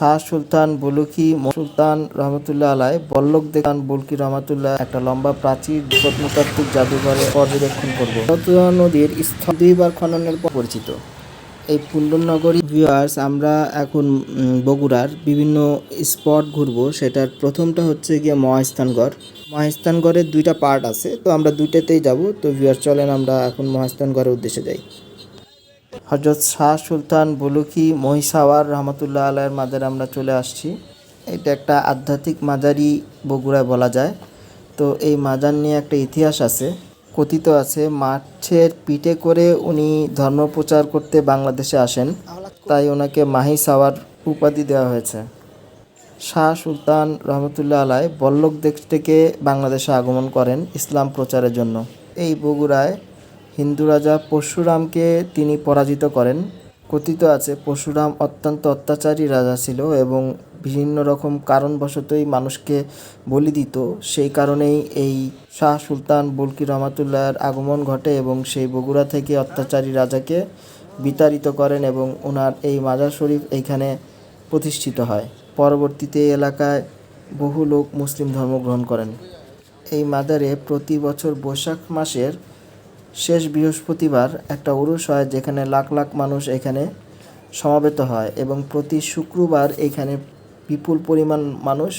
শাহ সুলতান বুলুকি সুলতান রহমতুল্লাহ আলাই, বল্লক দেখান বুলকি রহমতুল্লাহ, একটা লম্বা প্রাচীর প্রত্নতাত্ত্বিক জাদুঘরে পর্যবেক্ষণ করব। নদীর স্থল দুইবার খননের পর পরিচিত। এই পুণ্ডনগরী ভিউয়ার্স আমরা এখন বগুড়ার বিভিন্ন স্পট ঘুরবো। সেটার প্রথমটা হচ্ছে গিয়ে মহাস্থানগড়। মহাস্থানগড়ের দুইটা পার্ট আছে, তো আমরা দুইটাতেই যাব। তো ভিউয়ার্স চলেন আমরা এখন মহাস্থানগড়ের উদ্দেশ্যে যাই। হজরত শাহ সুলতান বুলুকি মহিষাওয়ার রহমতুল্লাহ আলাইয়ের মাজারে আমরা চলে আসছি। এটা একটা আধ্যাত্মিক মাজারি বগুড়ায় বলা যায়। তো এই মাজার নিয়ে একটা ইতিহাস আছে। কথিত আছে মাছের পিঠে করে উনি ধর্ম প্রচার করতে বাংলাদেশে আসেন। তাই ওনাকে মাহি সাওয়ার উপাধি দেওয়া হয়েছে। শাহ সুলতান রহমতুল্লাহ আলাই বল্লক দেশ থেকে বাংলাদেশে আগমন করেন ইসলাম প্রচারের জন্য। এই বগুড়ায় হিন্দু রাজা পরশুরামকে তিনি পরাজিত করেন। কথিত আছে, পরশুরাম অত্যন্ত অত্যাচারী রাজা ছিল এবং বিভিন্ন রকম কারণবশতই মানুষকে বলি দিত। সেই কারণেই এই শাহ সুলতান বুলকি রহমাতুল্লাহর আগমন ঘটে এবং সেই বগুড়া থেকে অত্যাচারী রাজাকে বিতাড়িত করেন এবং ওনার এই মাজার শরীফ এইখানে প্রতিষ্ঠিত হয়। পরবর্তীতে এলাকায় বহু লোক মুসলিম ধর্ম গ্রহণ করেন। এই মাদারে প্রতি বছর বৈশাখ মাসের শেষ বৃহস্পতিবার একটা উরুষ হয় যেখানে লাখ লাখ মানুষ এখানে সমাবেত হয় এবং প্রতি শুক্রবার এখানে বিপুল পরিমাণ মানুষ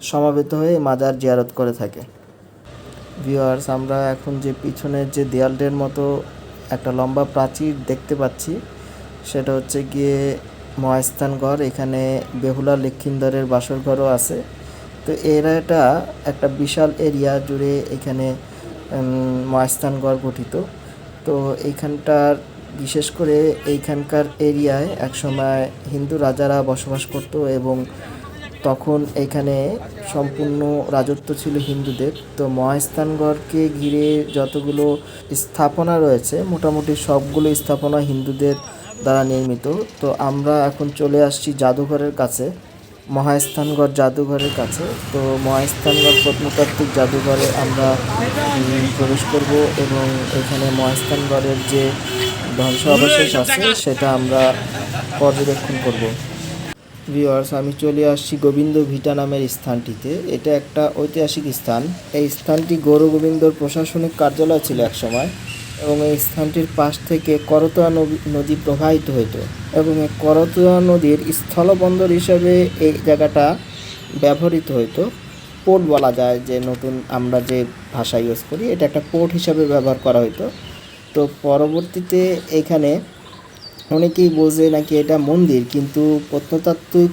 সমাবেত হয়ে মাজার জিয়ারত করে থাকে। ভিওয়ার্স আমরা এখন যে পিছনের যে দেয়ালটার মতো একটা লম্বা প্রাচীর দেখতে পাচ্ছি, সেটা হচ্ছে গিয়ে মহাস্থানগড়। এখানে বেহুলা লক্ষিন্দরের বাসরঘরও আছে। তো এরা এটা একটা বিশাল এরিয়া জুড়ে এখানে মহাস্থানগড় গঠিত। তো এইখানটার বিশেষ করে এইখানকার এরিয়ায় একসময় হিন্দু রাজারা বসবাস করত এবং তখন এখানে সম্পূর্ণ রাজত্ব ছিল হিন্দুদের। তো মহাস্থানগড়কে ঘিরে যতগুলো স্থাপনা রয়েছে, মোটামুটি সবগুলো স্থাপনা হিন্দুদের দ্বারা নির্মিত। তো আমরা এখন চলে আসছি জাদুঘরের কাছে। মহাস্থানগড় জাদুঘরের কাছে। তো মহাস্থানগড় প্রত্নতাত্ত্বিক জাদুঘরে আমরা প্রবেশ করব এবং এখানে মহাস্থানগড়ের যে ধ্বংসাবশেষ আছে, সেটা আমরা পর্যবেক্ষণ করব। ভিওয়ার্স আমি চলে আসছি গোবিন্দ ভিটা নামের স্থানটিতে। এটা একটা ঐতিহাসিক স্থান। এই স্থানটি গৌর গোবিন্দর প্রশাসনিক কার্যালয় ছিল একসময়। এবং এই স্থানটির পাশ থেকে করতোয়া নদী প্রবাহিত হতো এবং এই করতোয়া নদীর স্থলবন্দর হিসাবে এই জায়গাটা ব্যবহৃত হতো পোর্ট বলা যায় যে নতুন আমরা যে ভাষা ইউজ করি, এটা একটা পোর্ট হিসাবে ব্যবহার করা হতো তো পরবর্তীতে এখানে অনেকেই বোঝে নাকি এটা মন্দির, কিন্তু প্রত্নতাত্ত্বিক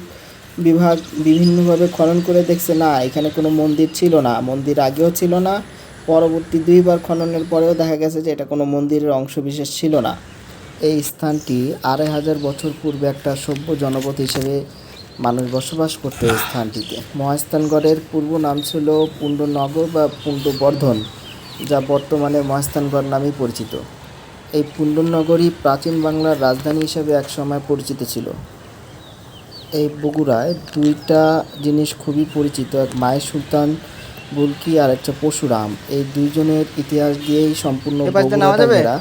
বিভাগ বিভিন্নভাবে খনন করে দেখছে, না, এখানে কোনো মন্দির ছিল না। মন্দির আগেও ছিল না পরবর্তী দুইবার খননের পরেও দেখা গেছে যে এটা কোনো মন্দিরের অংশবিশেষ ছিল না। এই স্থানটি আড়াই হাজার বছর পূর্বে একটা সভ্য জনপদ হিসেবে মানুষ বসবাস করতো এই স্থানটিতে। মহাস্থানগড়ের পূর্ব নাম ছিল পুণ্ডনগর বা পুণ্ডবর্ধন, যা বর্তমানে মহাস্থানগড় নামেই পরিচিত। এই পুণ্ডনগরী প্রাচীন বাংলার রাজধানী হিসেবে একসময় পরিচিত ছিল। এই বগুড়ায় দুইটা জিনিস খুবই পরিচিত, এক মায়ের সুলতান বুলকি আর একটা পরশুরাম এই দুইজনের ইতিহাস দিয়েই সম্পূর্ণ ঘেরা।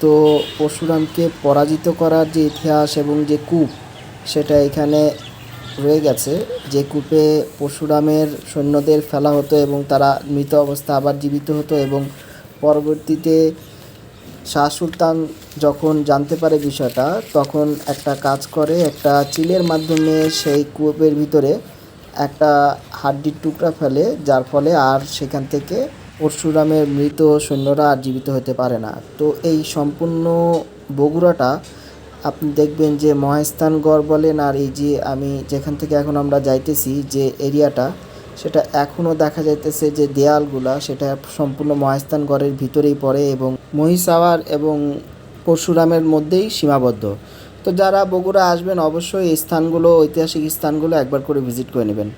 তো পরশুরামকে পরাজিত করার যে ইতিহাস এবং যে কূপ সেটা এখানে রয়ে গেছে। যে কূপে পরশুরামের সৈন্যদের ফেলা হতো এবং তারা মৃত অবস্থা আবার জীবিত হতো এবং পরবর্তীতে শাহ সুলতান যখন জানতে পারে বিষয়টা তখন একটা কাজ করে একটা চিলের মাধ্যমে সেই কূপের ভিতরে একটা হাড্ডির টুকরা ফেলে, যার ফলে আর সেখান থেকে পরশুরামের মৃত সৈন্যরা আর জীবিত হতে পারে না। তো এই সম্পূর্ণ বগুড়াটা আপনি দেখবেন যে মহাস্থানগড় বলেন আর এই যে আমি যেখান থেকে এখন আমরা যাইতেছি যে এরিয়াটা, সেটা এখনও দেখা যাইতেছে যে দেয়ালগুলা, সেটা সম্পূর্ণ মহাস্থানগড়ের ভিতরেই পড়ে এবং মহিষাওয়ার এবং পরশুরামের মধ্যেই সীমাবদ্ধ। তো যারা বগুড়া আসবেন অবশ্যই এই স্থানগুলো ঐতিহাসিক স্থানগুলো একবার করে ভিজিট করে নেবেন।